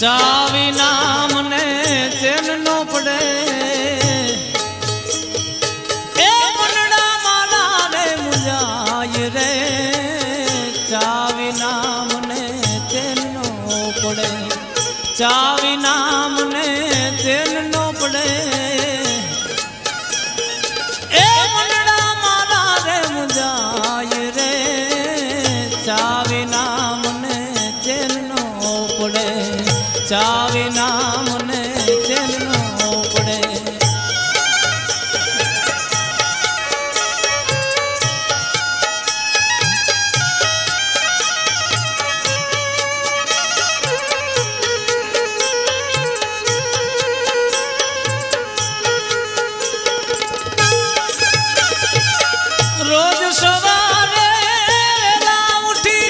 ચાવી નામ ને ચેન નો પડે. એ મુંડા માલા રે મુજાય રે. ચાવી નામ ને ચેન નો પડે. ચાવી નામ ને નો પડે. એ મુંડા માલા રે મુજાય રે. ચાવી નામ બચાવે નામને.